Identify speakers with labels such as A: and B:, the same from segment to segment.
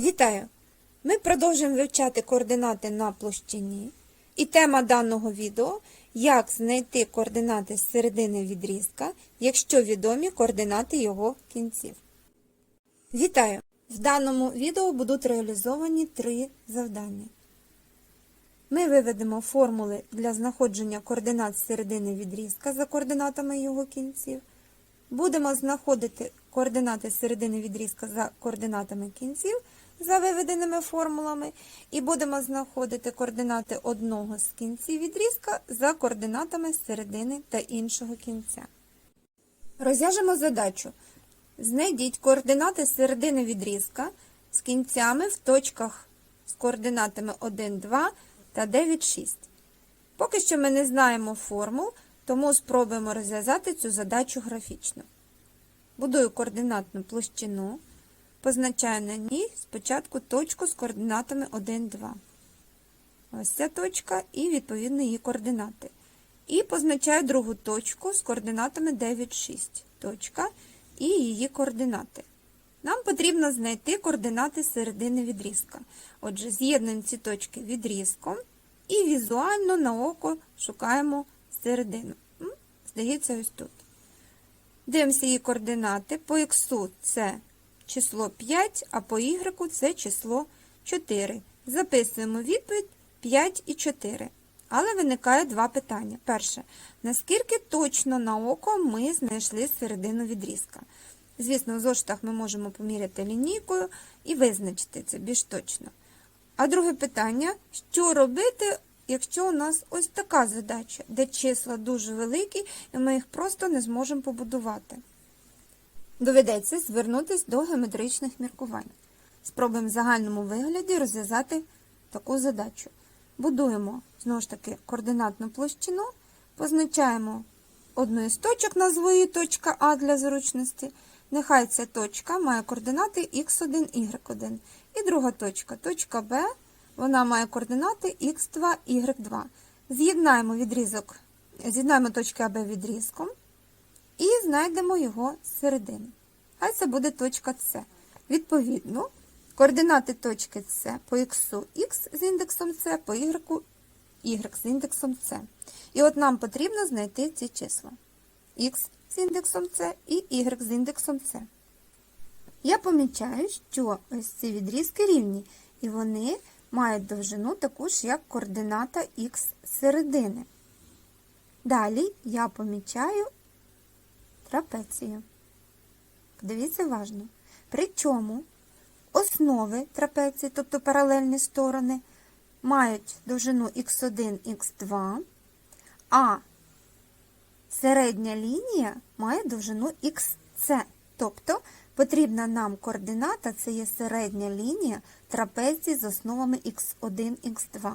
A: Вітаю! Ми продовжуємо вивчати координати на площині. І тема даного відео як знайти координати з середини відрізка, якщо відомі координати його кінців. Вітаю! В даному відео будуть реалізовані три завдання. Ми виведемо формули для знаходження координат з середини відрізка за координатами його кінців. Будемо знаходити координати середини відрізка за координатами кінців за виведеними формулами, і будемо знаходити координати одного з кінців відрізка за координатами середини та іншого кінця. Розв'яжемо задачу. Знайдіть координати середини відрізка з кінцями в точках з координатами 1, 2 та 9, 6. Поки що ми не знаємо формул, тому спробуємо розв'язати цю задачу графічно. Будую координатну площину, позначаю на ній спочатку точку з координатами 1, 2. Ось ця точка і відповідно її координати. І позначаю другу точку з координатами 9, 6. Точка і її координати. Нам потрібно знайти координати середини відрізка. Отже, з'єднуємо ці точки відрізком і візуально на око шукаємо середину. Здається, ось тут. Дивимося її координати. По х це число 5, а по y це число 4. Записуємо відповідь 5 і 4. Але виникає два питання. Перше, наскільки точно на око ми знайшли середину відрізка? Звісно, в зошитах ми можемо поміряти лінійкою і визначити це більш точно. А друге питання: що робити, якщо у нас ось така задача, де числа дуже великі, і ми їх просто не зможемо побудувати? Доведеться звернутися до геометричних міркувань. Спробуємо в загальному вигляді розв'язати таку задачу. Будуємо, знову ж таки, координатну площину, позначаємо одну із точок, назву її точка А для зручності. Нехай ця точка має координати х1, y1. І друга точка, точка Б, вона має координати х2, y2. З'єднаємо відрізок, з'єднаємо точки АБ відрізком і знайдемо його з середини. Хай це буде точка С. Відповідно, координати точки С по х х з індексом С, по y y з індексом С. І от нам потрібно знайти ці числа. Х з індексом С і y з індексом С. Я помічаю, що ось ці відрізки рівні, і вони мають довжину таку ж, як координата х середини. Далі я помічаю трапецію. Подивіться уважно. Причому основи трапеції, тобто паралельні сторони, мають довжину х1, х2, а середня лінія має довжину xc, тобто потрібна нам координата, це є середня лінія трапеції з основами х1, х2.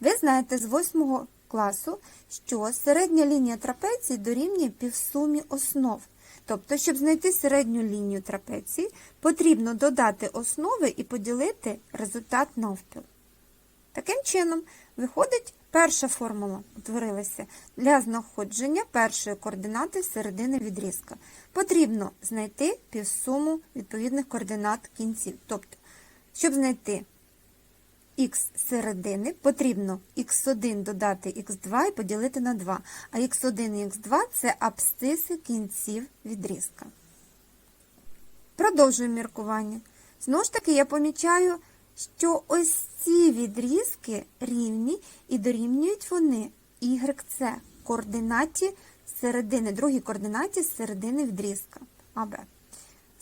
A: Ви знаєте з 8 класу, що середня лінія трапеції дорівнює півсумі основ. Тобто, щоб знайти середню лінію трапеції, потрібно додати основи і поділити результат навпіл. Таким чином, виходить, перша формула утворилася для знаходження першої координати середини відрізка. Потрібно знайти півсуму відповідних координат кінців. Тобто, щоб знайти х середини, потрібно х1 додати х2 і поділити на 2. А х1 і х2 це абсциси кінців відрізка. Продовжуємо міркування. Знову ж таки, я помічаю, що ось ці відрізки рівні і дорівнюють вони YC координаті середини, другій координаті середини відрізка АБ.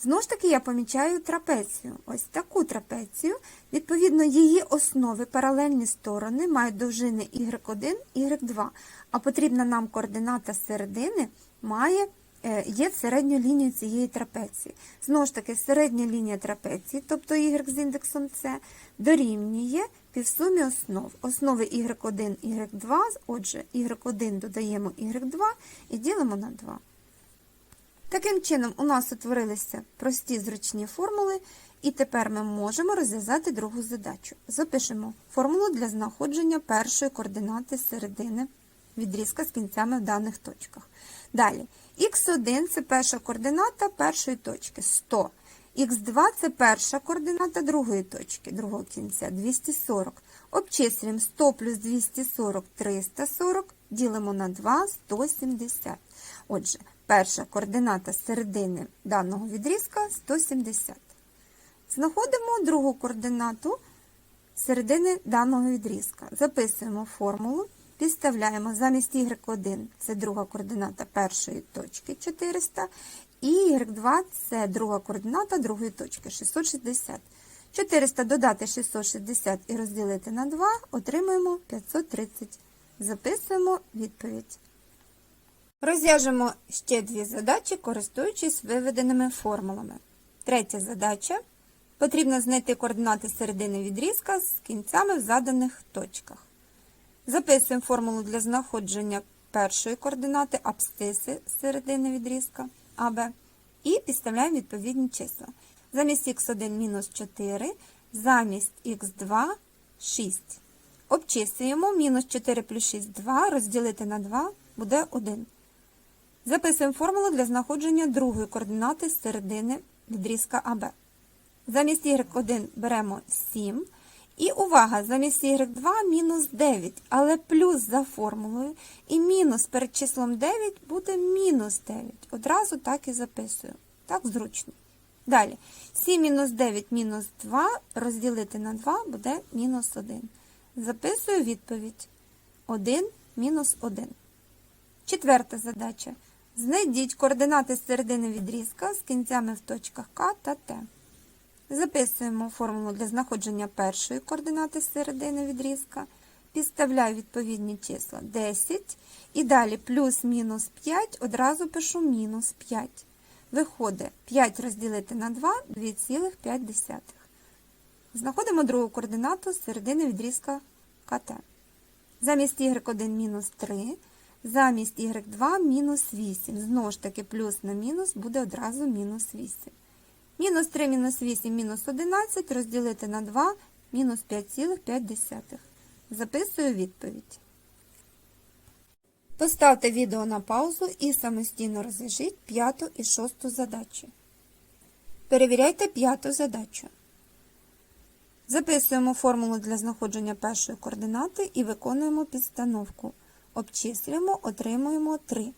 A: Знову ж таки, я помічаю трапецію. Ось таку трапецію. Відповідно, її основи, паралельні сторони, мають довжини y1, y2, а потрібна нам координата середини має, е, є середню лінію цієї трапеції. Знову ж таки, середня лінія трапеції, тобто y з індексом С, дорівнює півсумі основ. Основи y1, y2, отже, y1 додаємо y2 і ділимо на 2. Таким чином, у нас утворилися прості зручні формули, і тепер ми можемо розв'язати другу задачу. Запишемо формулу для знаходження першої координати середини відрізка з кінцями в даних точках. Далі, х1 це перша координата першої точки 100. Х2 це перша координата другої точки, другого кінця, 240. Обчислюємо 100 плюс 240 340, ділимо на 2 170. Отже, перша координата середини даного відрізка 170. Знаходимо другу координату середини даного відрізка. Записуємо формулу, підставляємо замість y1 це друга координата першої точки 400, і y2 це друга координата другої точки 660. 400 додати 660 і розділити на 2, отримаємо 530. Записуємо відповідь. Розв'яжемо ще дві задачі, користуючись виведеними формулами. Третя задача. Потрібно знайти координати середини відрізка з кінцями в заданих точках. Записуємо формулу для знаходження першої координати абсциси середини відрізка АБ і підставляємо відповідні числа. Замість х1 мінус 4, замість х2 6. Обчислюємо мінус 4 плюс 6 2, розділити на 2 буде 1. Записуємо формулу для знаходження другої координати середини відрізка АБ. Замість y1 беремо 7. І увага, замість y2 мінус 9, але плюс за формулою. І мінус перед числом 9 буде мінус 9. Одразу так і записую. Так зручно. Далі. 7 мінус 9 мінус 2 розділити на 2 буде мінус 1. Записую відповідь. 1 мінус 1. Четверта задача. Знайдіть координати середини відрізка з кінцями в точках К та Т. Записуємо формулу для знаходження першої координати середини відрізка. Підставляю відповідні числа 10. І далі плюс-мінус 5, одразу пишу мінус 5. Виходить 5 розділити на 2 2,5. Знаходимо другу координату середини відрізка КТ. Замість y1 мінус 3, замість y2 мінус 8. Знову ж таки, плюс на мінус буде одразу мінус 8. Мінус 3 мінус 8 мінус 11 розділити на 2 мінус 5,5. Записую відповідь. Поставте відео на паузу і самостійно розв'яжіть п'яту і шосту задачі. Перевіряйте п'яту задачу. Записуємо формулу для знаходження першої координати і виконуємо підстановку. Обчислюємо, отримуємо 3.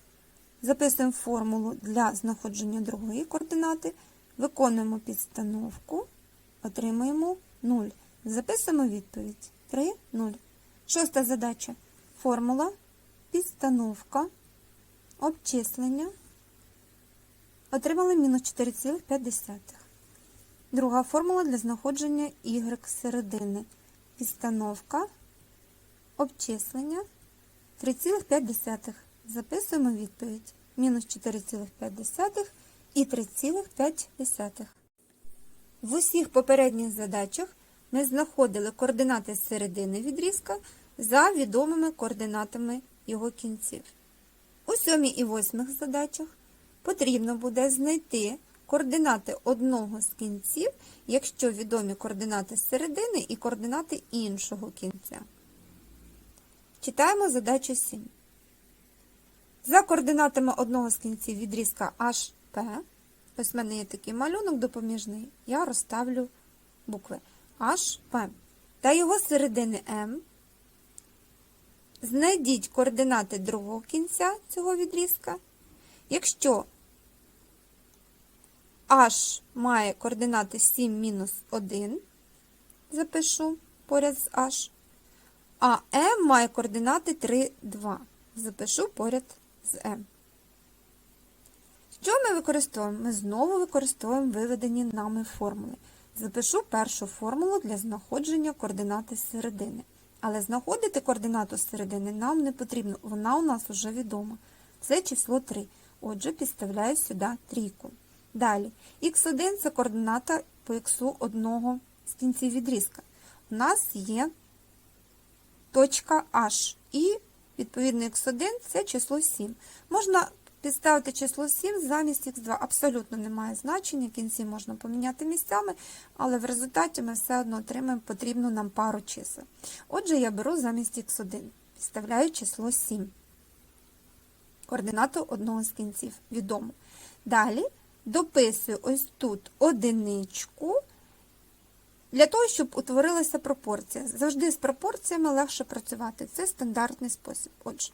A: Записуємо формулу для знаходження другої координати. Виконуємо підстановку, отримуємо 0. Записуємо відповідь 3, 0. Шоста задача. Формула, підстановка, обчислення. Отримали мінус 4,5. Друга формула для знаходження y середини. Підстановка, обчислення 3,5. Записуємо відповідь. Мінус 4,5 і 3,5. В усіх попередніх задачах ми знаходили координати середини відрізка за відомими координатами його кінців. У сьомій і восьмих задачах потрібно буде знайти координати одного з кінців, якщо відомі координати середини і координати іншого кінця. Читаємо задачу 7. За координатами одного з кінців відрізка H П. Ось в мене є такий малюнок допоміжний. Я розставлю букви H, П. Та його середини М. Знайдіть координати другого кінця цього відрізка. Якщо H має координати 7 мінус 1, запишу поряд з H, а M має координати 3, 2. Запишу поряд з M. Що ми використовуємо? Ми знову використовуємо виведені нами формули. Запишу першу формулу для знаходження координати середини. Але знаходити координату середини нам не потрібно, вона у нас вже відома. Це число 3. Отже, підставляю сюди трійку. Далі, х1 це координата по х одного з кінців відрізка. У нас є точка H. І, відповідно, х1 це число 7. Можна Підставити число 7 замість х2 абсолютно немає значення, кінці можна поміняти місцями, але в результаті ми все одно отримаємо потрібну нам пару чисел. Отже, я беру замість х1, підставляю число 7. Координату одного з кінців відомо. Далі дописую ось тут одиничку, для того, щоб утворилася пропорція. Завжди з пропорціями легше працювати. Це стандартний спосіб. Отже,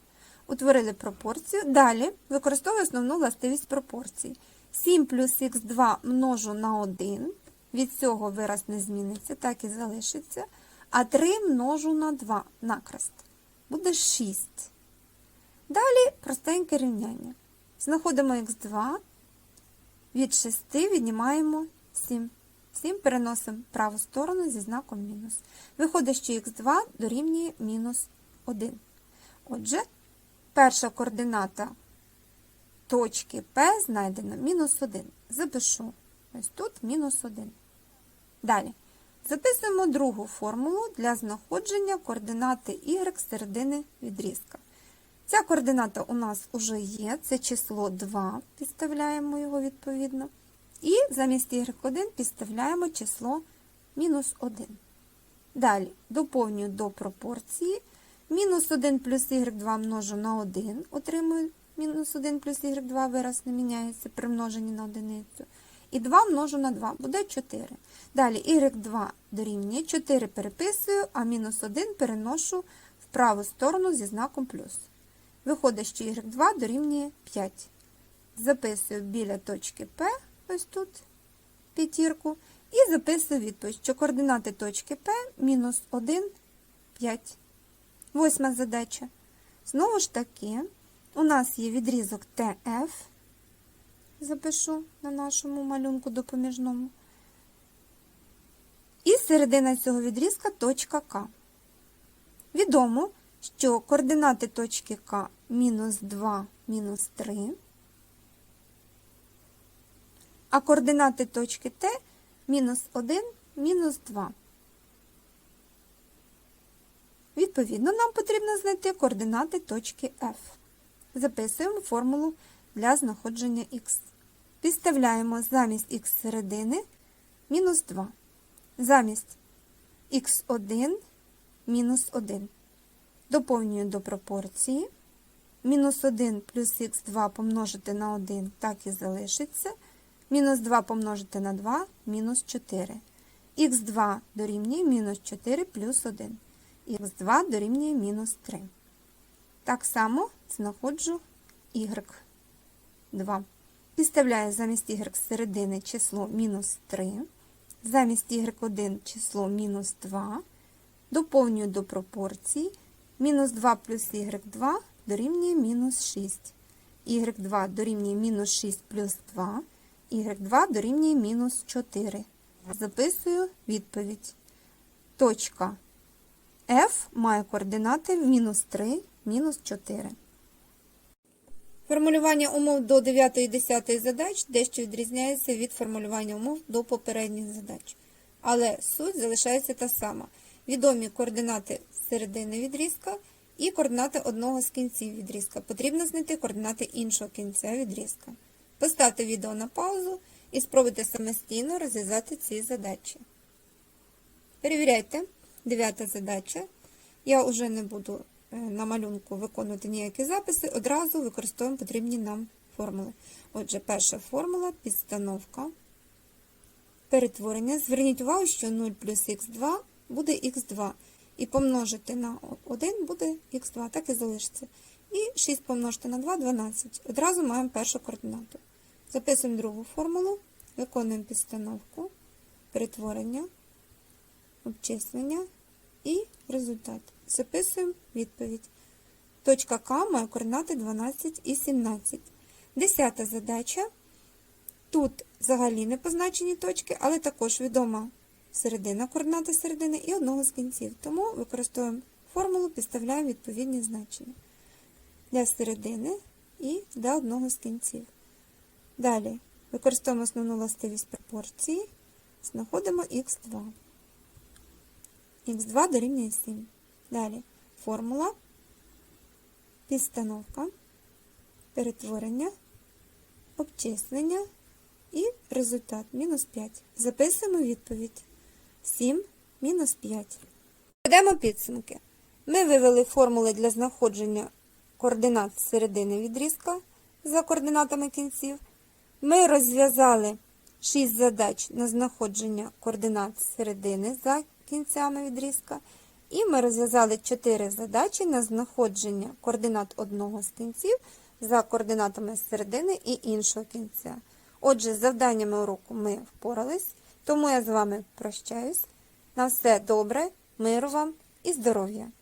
A: утворили пропорцію. Далі використовую основну властивість пропорцій. 7 плюс х2 множу на 1. Від цього вираз не зміниться, так і залишиться. А 3 множу на 2 накрест. Буде 6. Далі простеньке рівняння. Знаходимо х2, від 6 віднімаємо 7. 7 переносимо праву сторону зі знаком мінус. Виходить, що х2 дорівнює мінус 1. Отже, перша координата точки P знайдена мінус 1. Запишу ось тут мінус 1. Далі. Записуємо другу формулу для знаходження координати y середини відрізка. Ця координата у нас вже є, це число 2, підставляємо його відповідно. І замість y1 підставляємо число мінус 1. Далі доповнюю до пропорції. Мінус 1 плюс y2 множу на 1, отримую мінус 1 плюс y2 вираз не міняється при множенні на одиницю. І 2 множу на 2 буде 4. Далі y2 дорівнює 4 переписую, а мінус 1 переношу в праву сторону зі знаком плюс. Виходить, що y2 дорівнює 5. Записую біля точки P, ось тут п'ятірку, і записую відповідь, що координати точки P мінус 1, 5. Восьма задача. Знову ж таки, у нас є відрізок TF, запишу на нашому малюнку допоміжному. І середина цього відрізка точка К. Відомо, що координати точки К мінус 2, мінус 3, а координати точки Т мінус 1, мінус 2. Відповідно, нам потрібно знайти координати точки F. Записуємо формулу для знаходження х. Підставляємо замість х середини мінус 2. Замість х1 мінус 1. Доповнюю до пропорції. Мінус 1 плюс х2 помножити на 1 так і залишиться. Мінус 2 помножити на 2 мінус 4. х2 дорівнює мінус 4 плюс 1. Х2 дорівнює мінус 3. Так само знаходжу y2. Підставляю замість y з середини число мінус 3. Замість y1 число мінус 2. Доповнюю до пропорції. Мінус 2 плюс y2 дорівнює мінус 6. y2 дорівнює мінус 6 плюс 2. y2 дорівнює мінус 4. Записую відповідь. Точка F має координати мінус 3, мінус 4. Формулювання умов до 9 і 10 задач дещо відрізняється від формулювання умов до попередніх задач. Але суть залишається та сама. Відомі координати середини відрізка і координати одного з кінців відрізка. Потрібно знайти координати іншого кінця відрізка. Поставте відео на паузу і спробуйте самостійно розв'язати ці задачі. Перевіряйте. Дев'ята задача. Я вже не буду е, на малюнку виконувати ніякі записи, одразу використовуємо потрібні нам формули. Отже, перша формула підстановка. Перетворення. Зверніть увагу, що 0 плюс х2 буде х2. І помножити на 1 буде х2, так і залишиться. І 6 помножити на 2 12. Одразу маємо першу координату. Записуємо другу формулу, виконуємо підстановку, перетворення, обчислення і результат. Записуємо відповідь. Точка К має координати 12 і 17. Десята задача. Тут взагалі не позначені точки, але також відома середина, координата середини і одного з кінців. Тому використовуємо формулу, підставляємо відповідні значення для середини і для одного з кінців. Далі використовуємо основну властивість пропорції, знаходимо х2. Х2 дорівнює 7. Далі формула, підстановка, перетворення, обчислення і результат мінус 5. Записуємо відповідь. 7 мінус 5. Ведемо підсумки. Ми вивели формули для знаходження координат середини відрізка за координатами кінців. Ми розв'язали 6 задач на знаходження координат середини за кінцями відрізка. І ми розв'язали 4 задачі на знаходження координат одного з кінців за координатами середини і іншого кінця. Отже, з завданнями уроку ми впорались, тому я з вами прощаюсь. На все добре, миру вам і здоров'я!